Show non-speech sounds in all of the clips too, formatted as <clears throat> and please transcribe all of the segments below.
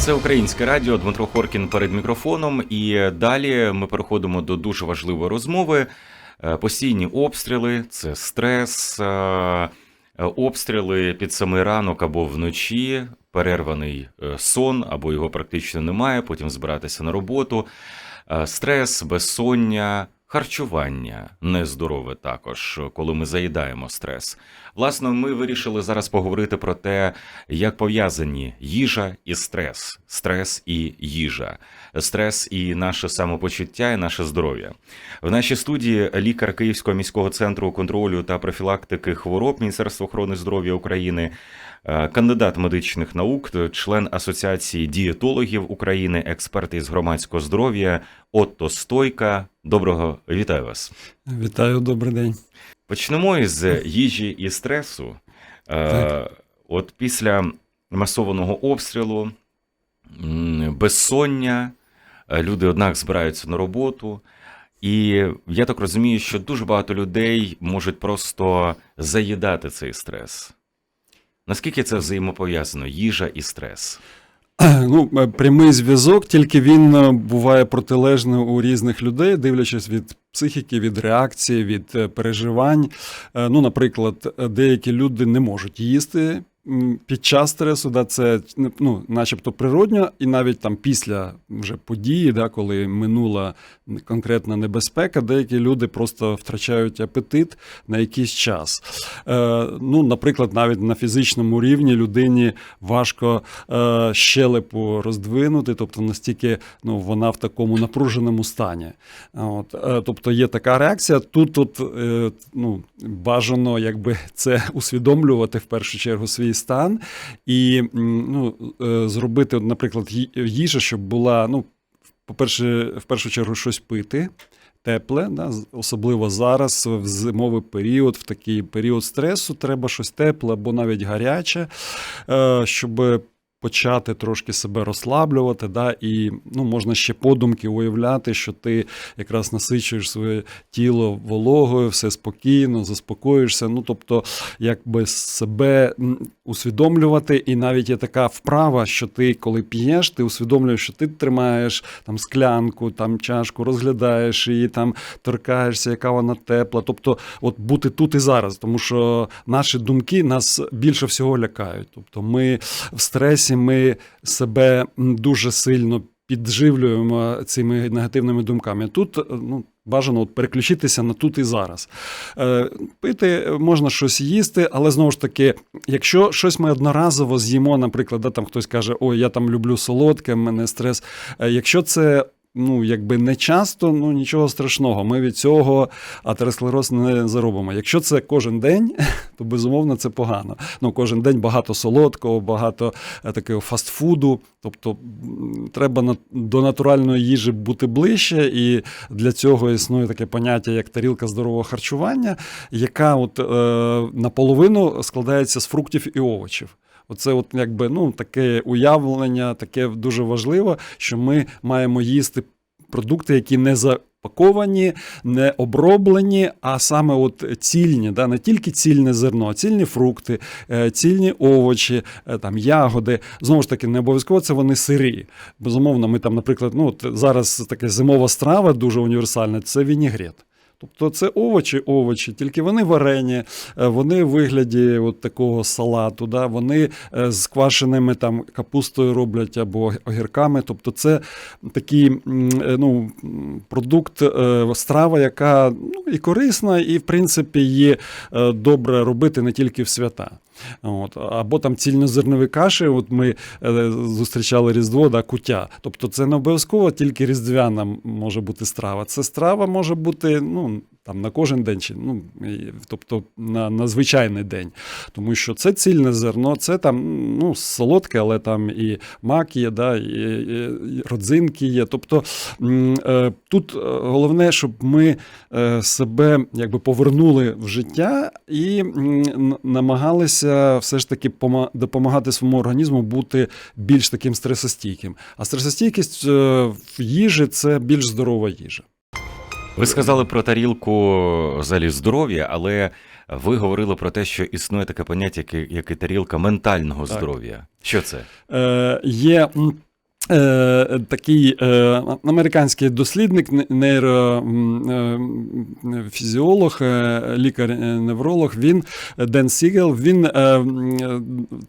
Це українське радіо Дмитро Хоркін перед мікрофоном. І далі ми переходимо до дуже важливої розмови. Е, Постійні обстріли, це стрес, е, обстріли під самий ранок або вночі, перерваний е, сон, або його практично немає. Потім збиратися на роботу. Стрес, безсоння, харчування нездорове також, коли ми заїдаємо стрес. Власне, ми вирішили зараз поговорити про те, як пов'язані їжа і стрес, стрес і їжа, стрес і наше самопочуття, і наше здоров'я. В нашій студії лікар Київського міського центру контролю та профілактики хвороб Міністерства охорони здоров'я України, е, кандидат медичних наук, член Асоціації дієтологів України, експерт із громадського здоров'я Отто Стойка. Доброго вітаю вас. Вітаю, добрий день. Почнемо із їжі і стресу. Е, Так. От після масованого обстрілу, безсоння, е, люди, однак, збираються на роботу. І я так розумію, що дуже багато людей можуть просто заїдати цей стрес. Наскільки це взаємопов'язано? Їжа і стрес? <clears throat> Ну, е, прямий зв'язок, тільки він е, буває протилежний у різних людей, дивлячись від психіки, від реакції, від е, переживань. Ну, наприклад, деякі люди не можуть їсти. Під час стресу, да, це ну, начебто природньо, і навіть там після вже події, да, коли минула конкретна небезпека, деякі люди просто втрачають апетит на якийсь час. Е, ну, наприклад, навіть на фізичному рівні людині важко е, щелепу роздвинути, тобто настільки ну, вона в такому напруженому стані. От, е, тобто є така реакція. Тут, тут е, ну, бажано якби це усвідомлювати в першу чергу свій стан і ну, е, зробити, наприклад, їжа, щоб була, ну, по-перше, в першу чергу щось пити. Тепле, да, особливо зараз, в зимовий період, в такий період стресу, треба щось тепле або навіть гаряче, е, щоб почати трошки себе розслаблювати. Да, і ну, можна ще подумки уявляти, що ти якраз насичуєш своє тіло вологою, все спокійно, заспокоїшся. Ну, тобто, якби себе усвідомлювати, і навіть є така вправа, що ти, коли п'єш, ти усвідомлюєш, що ти тримаєш там склянку, там чашку, розглядаєш її, там торкаєшся, яка вона тепла. Тобто, от бути тут і зараз, тому що наші думки нас більше всього лякають. Тобто, ми в стресі, ми себе дуже сильно. Підживлюємо цими негативними думками. Тут е, ну, бажано от переключитися на тут і зараз. Е, пити можна щось їсти, але знову ж таки, якщо щось ми одноразово з'їмо, наприклад, да, там хтось каже, ой, я там люблю солодке, в мене стрес. Е, якщо це ну, якби не часто, ну нічого страшного. Ми від цього атеросклероз не заробимо. Якщо це кожен день, <laughs> то безумовно це погано. Ну, кожен день багато солодкого, багато е, такого фастфуду. Тобто треба до натуральної їжі бути ближче, і для цього існує таке поняття, як тарілка здорового харчування, яка от е, наполовину складається з фруктів і овочів. Оце, от якби ну таке уявлення, таке дуже важливо, що ми маємо їсти продукти, які не запаковані, не оброблені, а саме от цільні, да, не тільки цільне зерно, а цільні фрукти, е, цільні овочі, е, там ягоди. Знову ж таки, не обов'язково це вони сирі. Безумовно, ми там, наприклад, ну от зараз така зимова страва дуже універсальна це вінігрет. Тобто це овочі, овочі, тільки вони варені, е, вони в вигляді от такого салату, да, вони е, з квашеними там капустою роблять або огірками. Тобто це такий е, ну, продукт, страва, яка ну, і корисна, і в принципі її добре робити не тільки в свята. От, або там цільнозернові каші. От ми е, зустрічали Різдво, да, куття. Тобто це не обов'язково тільки різдвяна може бути страва. Це страва може бути ну, там, на кожен день, чи, ну, тобто на, на звичайний день. Тому що це цільне зерно, це там ну, солодке, але там і мак є, да, і, і, родзинки є. Тобто е, тут е, головне, щоб ми е, себе якби повернули в життя і намагалися все ж таки допомагати своєму організму бути більш таким стресостійким. А стресостійкість в їжі це більш здорова їжа. Ви сказали про тарілку залі здоров'я, але ви говорили про те, що існує таке поняття, як і, тарілка ментального здоров'я. Що це? Е, є Е, такий е, американський дослідник, не- нейрофізіолог, е, лікар-невролог, він е, Ден Сігел, він е, е,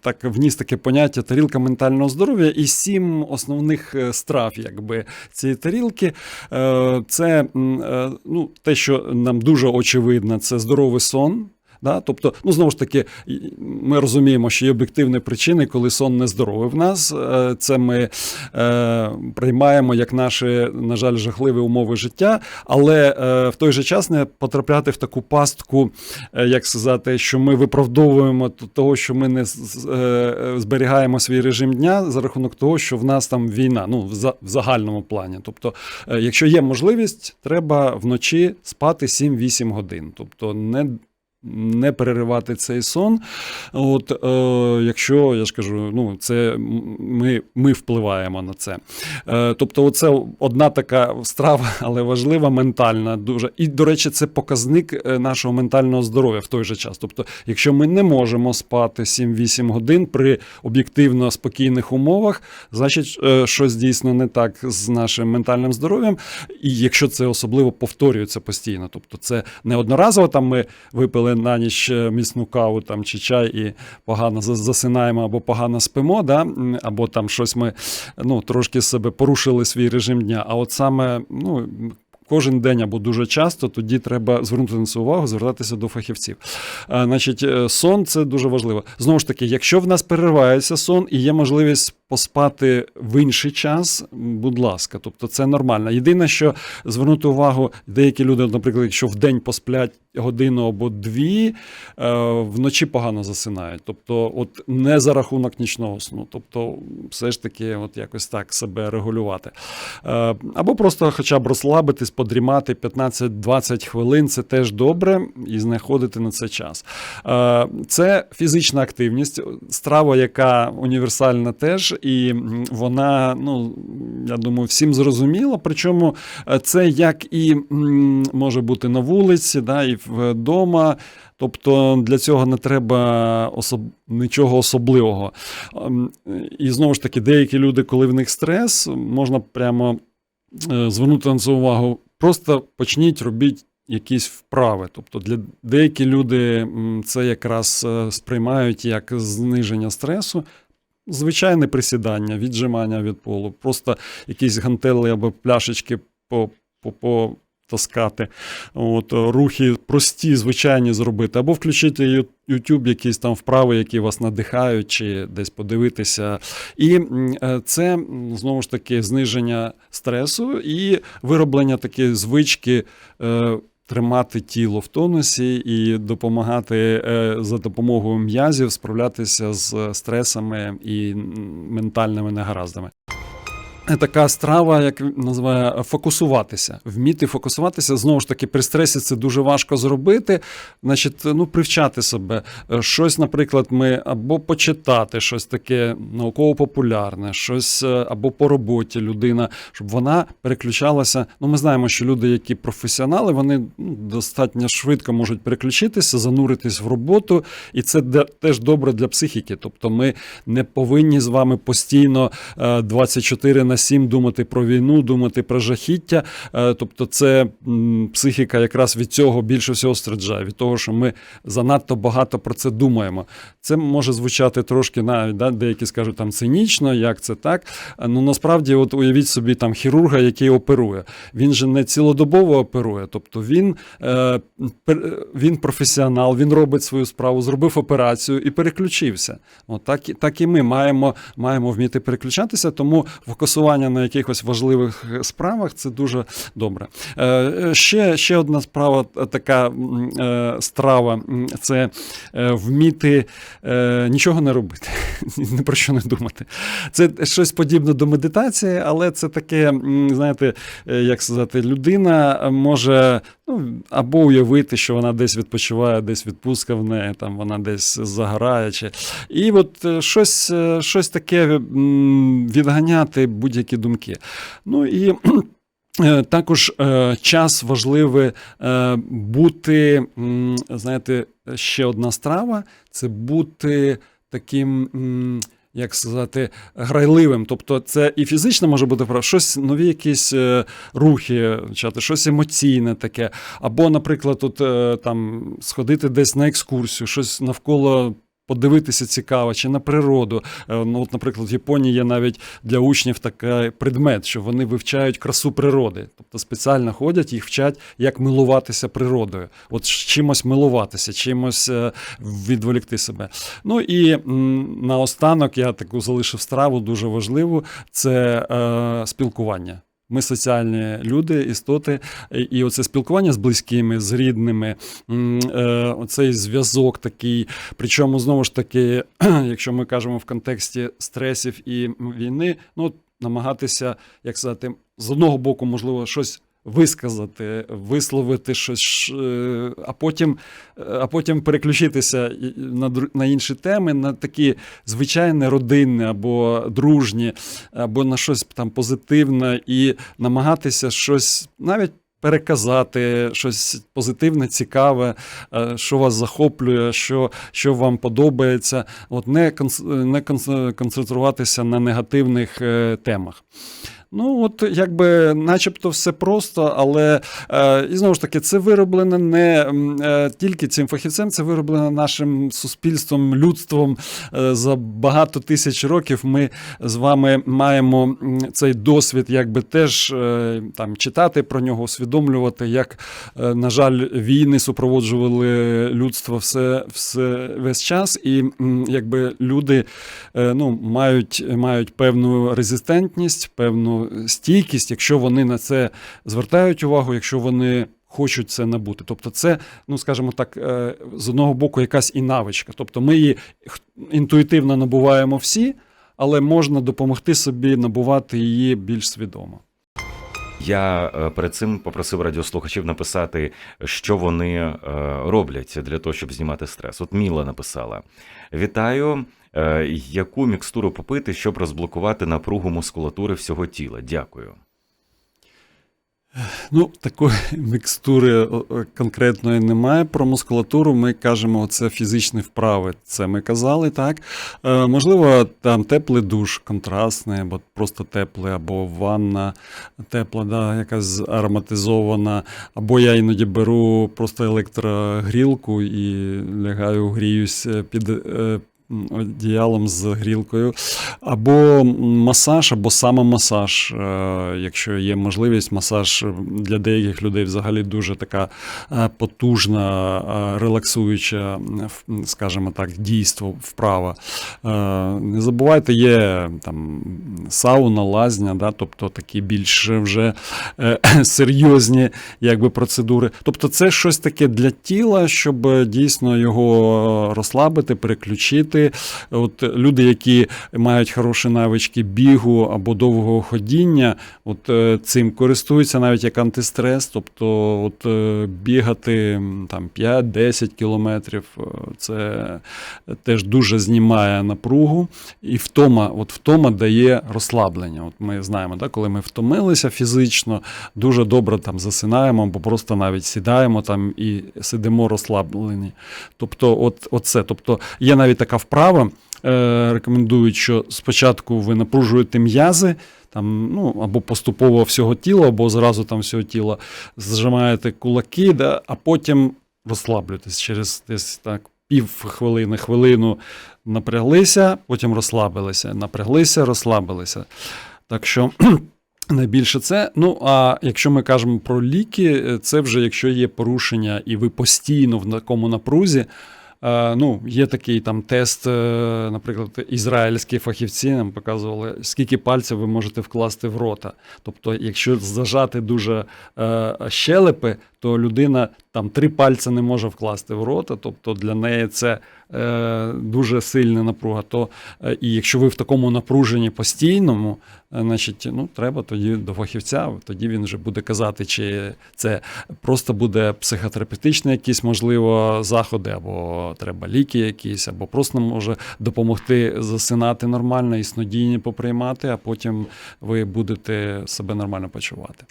так вніс таке поняття тарілка ментального здоров'я і сім основних е, страв, якби цієї тарілки. Е, Це е, ну, те, що нам дуже очевидно, це здоровий сон. Да? Тобто, ну знову ж таки, ми розуміємо, що є об'єктивні причини, коли сон нездоровий в нас. Е, Це ми е, приймаємо як наші, на жаль, жахливі умови життя, але е, в той же час не потрапляти в таку пастку, е, як сказати, що ми виправдовуємо того, що ми не е, зберігаємо свій режим дня за рахунок того, що в нас там війна, ну в, за, в загальному плані. Тобто, е, якщо є можливість, треба вночі спати 7-8 годин. Тобто не не переривати цей сон. От, е, якщо я ж кажу, ну це ми, ми впливаємо на це. Е, тобто, це одна така страва, <laughs> але важлива, ментальна. Дуже. І, до речі, це показник е, нашого ментального здоров'я в той же час. Тобто, якщо ми не можемо спати 7-8 годин при об'єктивно спокійних умовах, значить, е, щось дійсно не так з нашим ментальним здоров'ям. І якщо це особливо повторюється постійно, тобто це не одноразово там ми випили на ніч е, міцну каву там чи чай і погано засинаємо або погано спимо, да? або там щось ми ну, трошки себе порушили свій режим дня. А от саме ну, кожен день або дуже часто, тоді треба звернути на це увагу, звертатися до фахівців. Значить, е, сон це дуже важливо. Знову ж таки, якщо в нас переривається сон і є можливість поспати в інший час, будь ласка, тобто це нормально. Єдине, що звернути увагу, деякі люди, наприклад, якщо в день посплять годину або дві, е, вночі погано засинають. Тобто, от не за рахунок нічного сну. Тобто, все ж таки, от якось так себе регулювати. Е, Або просто хоча б розслабитись, подрімати 15-20 хвилин, це теж добре, і знаходити на це час. Е, Це фізична активність, страва, яка універсальна теж, і вона, ну, я думаю, всім зрозуміла. Причому е, це як і може бути на вулиці, да, і вдома. Тобто для цього не треба особ... нічого особливого. Ем, І знову ж таки, деякі люди, коли в них стрес, можна прямо е, звернути на це увагу. Просто почніть робіть якісь вправи. Тобто для деякі люди це якраз е, сприймають як зниження стресу. Звичайне присідання, віджимання від полу, просто якісь гантели або пляшечки по. От, е, рухи прості, звичайні зробити, або включити YouTube якісь там вправи, які вас надихають, чи десь подивитися. І е, це знову ж таки зниження стресу і вироблення такої звички. Тримати тіло в тонусі і допомагати е, за допомогою м'язів справлятися з стресами і ментальними негараздами. Така страва, як називає фокусуватися, вміти фокусуватися. Знову ж таки, при стресі це дуже важко зробити. Значить, ну, привчати себе. Е, Щось, наприклад, ми або почитати щось таке науково-популярне, щось е, або по роботі людина, щоб вона переключалася. Ну, ми знаємо, що люди, які професіонали, вони ну, достатньо швидко можуть переключитися, зануритись в роботу, і це теж добре для психіки. Тобто, ми не повинні з вами постійно е, 24 на 7 думати про війну, думати про жахіття. Е, Тобто, це психіка якраз від цього більше всього страждає, від того, що ми занадто багато про це думаємо. Це може звучати трошки навіть, да, деякі скажуть там цинічно, як це так. Ну насправді, от уявіть собі там хірурга, який оперує. Він же не цілодобово оперує, тобто він, е, він професіонал, він робить свою справу, зробив операцію і переключився. От так, так і ми маємо, маємо вміти переключатися, тому фокусування на якихось важливих справах це дуже добре. Е, е, ще, ще одна справа, е, така е, страва це е, вміти е, нічого не робити, <laughs> ні про що не думати. Це щось подібне до медитації, але це таке, знаєте, е, як сказати, людина може ну, або уявити, що вона десь відпочиває, десь відпустка в неї, там вона десь загорає. Чи... І от е, щось, е, щось таке відганяти будь-які думки. Ну і. е, Також час важливий бути, знаєте, ще одна страва це бути таким як сказати, грайливим. Тобто, це і фізично може бути про щось нові якісь е, рухи, чати, щось емоційне таке. Або, наприклад, тут е, там сходити десь на екскурсію, щось навколо. Подивитися цікаво, чи на природу. Е, Ну, от, наприклад, в Японії є навіть для учнів такий предмет, що вони вивчають красу природи. Тобто спеціально ходять, їх вчать, як милуватися природою. От чимось милуватися, чимось е, відволікти себе. Ну і наостанок я таку залишив страву дуже важливу це е, спілкування. Ми соціальні люди, істоти, і- оце спілкування з близькими, з рідними, е, оцей зв'язок такий. Причому, знову ж таки, <clears throat> якщо ми кажемо в контексті стресів і війни, ну намагатися, як сказати, з одного боку, можливо, щось. Висказати, висловити щось, е, а потім, е, а потім переключитися на, на інші теми, на такі звичайні родинні або дружні, або на щось там позитивне, і намагатися щось навіть переказати, щось позитивне, цікаве, е, що вас захоплює, що, що вам подобається. От не, не концентруватися на негативних темах. Ну, от якби начебто все просто, але е, і знову ж таки, це вироблено не е, тільки цим фахівцем, це вироблено нашим суспільством, людством. Е, за багато тисяч років ми з вами маємо цей досвід, якби теж е, там читати про нього, усвідомлювати, як, е, на жаль, війни супроводжували людство все, все весь час, і якби люди е, ну, мають, мають певну резистентність, певну стійкість, якщо вони на це звертають увагу, якщо вони. Хочуть це набути. Тобто, це, ну скажімо так, е, з одного боку, якась і навичка. Тобто, ми її інтуїтивно набуваємо всі, але можна допомогти собі набувати її більш свідомо. Я е, перед цим попросив радіослухачів написати, що вони е, роблять для того, щоб знімати стрес. От Міла написала: Вітаю. Е, Яку мікстуру попити, щоб розблокувати напругу мускулатури всього тіла? Дякую. Ну, такої <laughs> мікстури о, о, конкретної немає. Про мускулатуру ми кажемо, це фізичні вправи. Це ми казали, так. Е, можливо, там теплий душ, контрастний, або просто теплий, або ванна тепла, да, якась ароматизована. Або я іноді беру просто електрогрілку і лягаю, гріюсь під. е, Одіялом з грілкою, або масаж, або самомасаж. Е, Якщо є можливість, масаж для деяких людей взагалі дуже така е, потужна, е, релаксуюча, скажімо так, дійство, вправа. Не забувайте, є там сауна, лазня, да, тобто такі більш вже <clears throat> серйозні якби, процедури. Тобто, це щось таке для тіла, щоб дійсно його розслабити, переключити. От люди, які мають хороші навички бігу або довгого ходіння, от е, цим користуються навіть як антистрес. Тобто, от е, бігати там 5-10 кілометрів, е, це теж дуже знімає напругу. І втома, от втома дає розслаблення. От ми знаємо, да, коли ми втомилися фізично, дуже добре там засинаємо, або просто навіть сідаємо там і сидимо розслаблені. Тобто, от, от це. Тобто, є навіть така вправа. Е, рекомендують, що спочатку ви напружуєте м'язи, там, ну, або поступово всього тіла, або зразу там всього тіла зжимаєте кулаки, да, а потім розслаблюєтесь через десь так пів хвилини, хвилину напряглися, потім розслабилися, напряглися, розслабилися. Так що. <clears throat> Найбільше це. Ну а якщо ми кажемо про ліки, це вже якщо є порушення, і ви постійно в такому напрузі. Е, ну, є такий там тест, е, наприклад, ізраїльські фахівці нам показували, скільки пальців ви можете вкласти в рота. Тобто, якщо зажати дуже е, щелепи, то людина там три пальці не може вкласти в рота. Тобто для неї це е, дуже сильна напруга. То, е, і якщо ви в такому напруженні постійному, е, значить, ну, треба тоді до фахівця, тоді він вже буде казати, чи це просто буде психотерапевтичні якісь, можливо, заходи, або треба ліки якісь, або просто може допомогти засинати нормально і снодійні поприймати, а потім ви будете себе нормально почувати.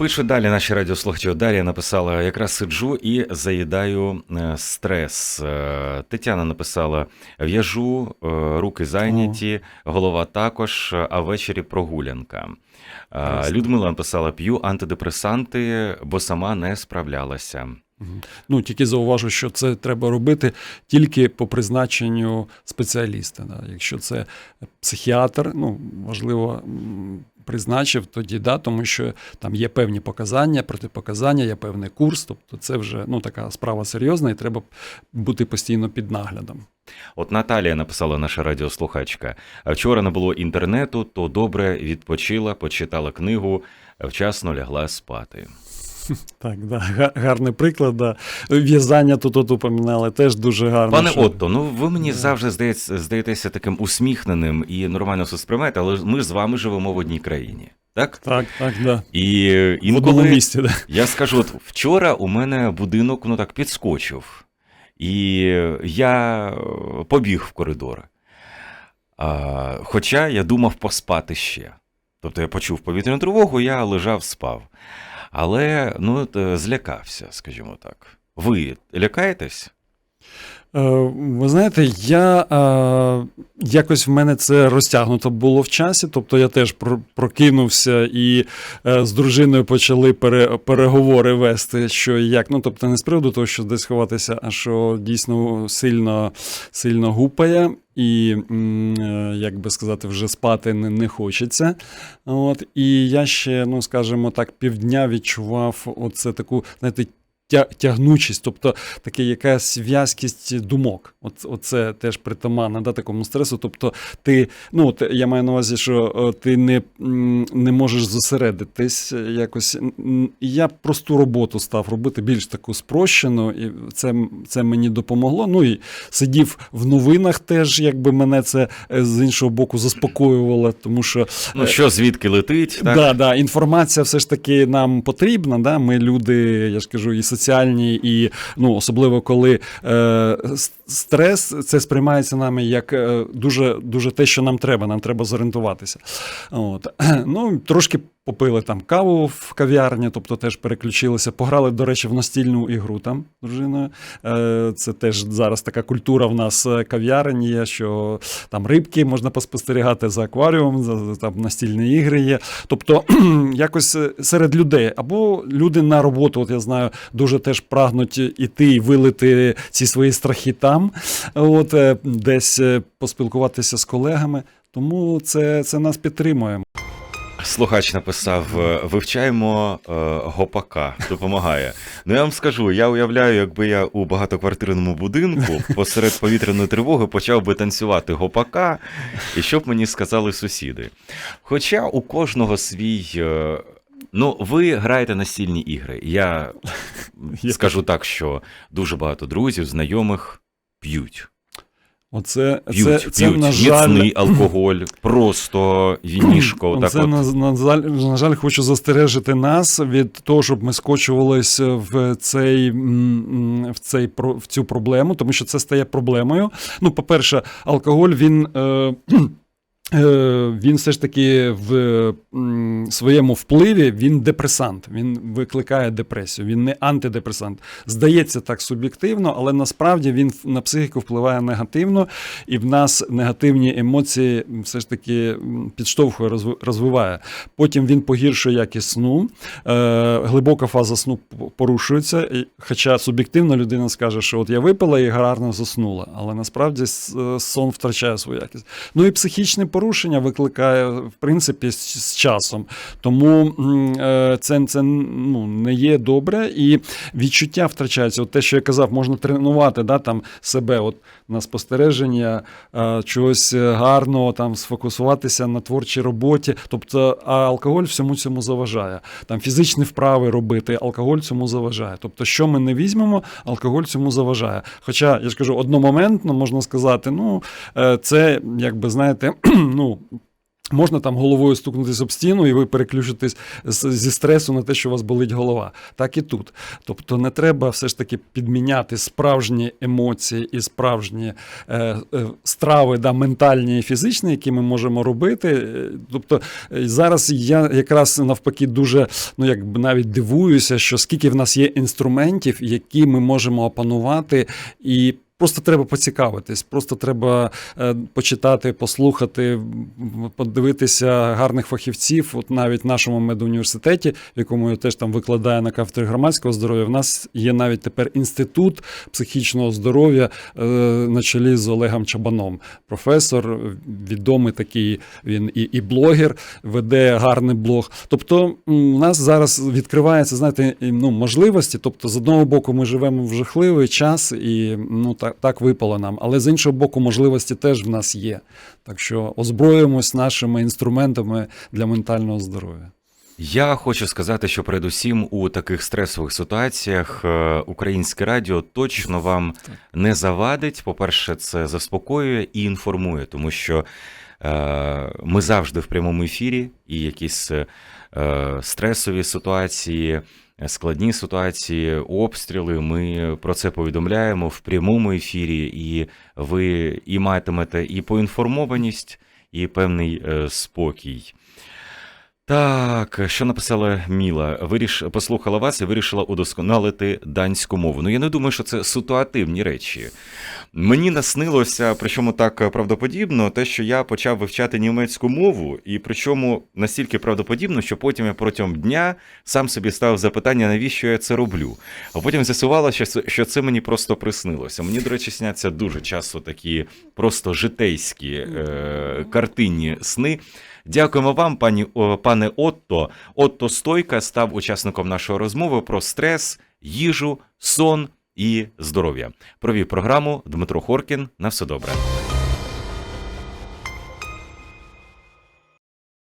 Пишуть далі наші радіослухачі. Дар'я написала: якраз сиджу і заїдаю е, стрес. Е, Тетяна написала: в'яжу, е, руки зайняті, голова також, а ввечері прогулянка. Е, Людмила написала: п'ю антидепресанти, бо сама не справлялася. Ну, тільки зауважу, що це треба робити тільки по призначенню спеціаліста. Да. Якщо це психіатр, ну, можливо, м, призначив тоді, да, тому що там є певні показання, протипоказання, є певний курс, тобто це вже ну, така справа серйозна і треба бути постійно під наглядом. От Наталія написала наша радіослухачка. «А Вчора не було інтернету, то добре відпочила, почитала книгу, вчасно лягла спати. <laughs> Так, да, гарний приклад. Да. В'язання тут от упоминали, теж дуже гарно. Пане що- Отто, ну ви мені Да. завжди здається, здаєтеся таким усміхненим і нормально все сприймаєте, але ми з вами живемо в одній країні. Так? Так, так, да. І В інколи місці, да. я скажу, от вчора у мене будинок ну так підскочив, і я е, побіг в коридор. А, хоча я думав поспати ще. Тобто я почув повітряну тривогу, я лежав, спав. Але ну, е, злякався, скажімо так. Ви лякаєтесь? Е, Ви знаєте, я е, якось в мене це розтягнуто було в часі. Тобто я теж про- прокинувся і е, з дружиною почали пере, переговори вести, що і як. Ну тобто не з приводу того, що десь ховатися, а що дійсно сильно, сильно гупає. І, е, як би сказати, вже спати не, не хочеться. От, і я ще, ну скажімо так, півдня відчував оце таку, знаєте, тягнучість, тобто таке якась в'язкість думок. От, оце теж притаманне да, такому стресу. Тобто, ти, ну, от я маю на увазі, що е, ти не, не можеш зосередитись е, якось. Я просту роботу став робити більш таку спрощену, і це, це мені допомогло. Ну і сидів в новинах теж, якби мене це е, з іншого боку заспокоювало, тому що Ну, що звідки летить? Так? Да, да, інформація все ж таки нам потрібна. Да? Ми люди, я ж кажу, і соціальні, і ну, особливо коли е, стрес, це сприймається нами як е, дуже, дуже те, що нам треба. Нам треба зорієнтуватися. От. <clears throat> Ну, трошки попили там каву в кав'ярні, тобто теж переключилися. Пограли, до речі, в настільну ігру там дружиною. Е, це теж зараз така культура в нас е, кав'ярень є, що там рибки можна поспостерігати за акваріумом, за, там настільні ігри є. Тобто <clears throat> якось е, серед людей або люди на роботу, от я знаю, дуже теж прагнуть іти і вилити ці свої страхи там, от десь поспілкуватися з колегами. Тому це, це нас підтримує. Слухач написав: е, вивчаємо е, гопака, допомагає. Ну я вам скажу, я уявляю, якби я у багатоквартирному будинку посеред повітряної тривоги почав би танцювати гопака, і що б мені сказали сусіди. Хоча у кожного свій. е, Ну, ви граєте настільні ігри. Я Я скажу так, що дуже багато друзів, знайомих п'ють. Оце П'ють, це, п'ють. це, на жаль, Міцний алкоголь, просто вінішко. <clears throat> Так Це, от. на, на, жаль, на жаль, хочу застережити нас від того, щоб ми скочувалися в цей, в, цей, в цю проблему, тому що це стає проблемою. Ну, по-перше, алкоголь він. Е, <clears throat> Він все ж таки в своєму впливі він депресант, він викликає депресію, він не антидепресант. Здається так суб'єктивно, але насправді він на психіку впливає негативно, і в нас негативні емоції все ж таки підштовхує, розвиває. Потім він погіршує якість сну, е, глибока фаза сну порушується. Хоча суб'єктивно людина скаже, що от я випила і гарно заснула, але насправді е, сон втрачає свою якість. Ну і психічне порушення викликає, в принципі, з, часом. Тому е, це, це ну, не є добре, і відчуття втрачається. От те, що я казав, можна тренувати да, там, себе от, на спостереження е, чогось гарного, там, сфокусуватися на творчій роботі. Тобто, а алкоголь всьому цьому заважає. Там фізичні вправи робити, алкоголь цьому заважає. Тобто, що ми не візьмемо, алкоголь цьому заважає. Хоча, я ж кажу, одномоментно можна сказати, ну, е, це, якби знаєте, <clears throat> ну. Можна там головою стукнутися об стіну, і ви переключитесь зі стресу на те, що у вас болить голова. Так і тут. Тобто не треба все ж таки підміняти справжні емоції і справжні е, е, страви, да, ментальні і фізичні, які ми можемо робити. Е, Тобто е, зараз я якраз навпаки дуже ну якби навіть дивуюся, що скільки в нас є інструментів, які ми можемо опанувати і. Просто треба поцікавитись, просто треба е, почитати, послухати, подивитися гарних фахівців. От навіть в нашому медуніверситеті, в якому я теж там викладаю на кафедрі громадського здоров'я, в нас є навіть тепер інститут психічного здоров'я е, на чолі з Олегом Чабаном. Професор, відомий такий він і, і блогер, веде гарний блог. Тобто у нас зараз відкривається, знаєте, ну, можливості. Тобто, з одного боку, ми живемо в жахливий час, і ну так, так випало нам. Але з іншого боку, можливості теж в нас є. Так що озброїмось нашими інструментами для ментального здоров'я. Я хочу сказати, що передусім у таких стресових ситуаціях е, українське радіо точно вам не завадить. По-перше, це заспокоює і інформує, тому що е, ми завжди в прямому ефірі, і якісь е, стресові ситуації, складні ситуації, обстріли. Ми про це повідомляємо в прямому ефірі, і ви і матимете і поінформованість, і певний е, спокій. Так, що написала Міла? Виріш... Послухала вас і вирішила удосконалити данську мову. Ну я не думаю, що це ситуативні речі. Мені наснилося, причому так правдоподібно, те, що я почав вивчати німецьку мову, і причому настільки правдоподібно, що потім я протягом дня сам собі ставив запитання, навіщо я це роблю. А потім з'ясувалося, що це- мені просто приснилося. Мені, до речі, сняться дуже часто такі просто житейські е, картинні сни. Дякуємо вам, пані пане Отто. Отто Стойка став учасником нашої розмови про стрес, їжу, сон і здоров'я. Провів програму Дмитро Хоркін. На все добре.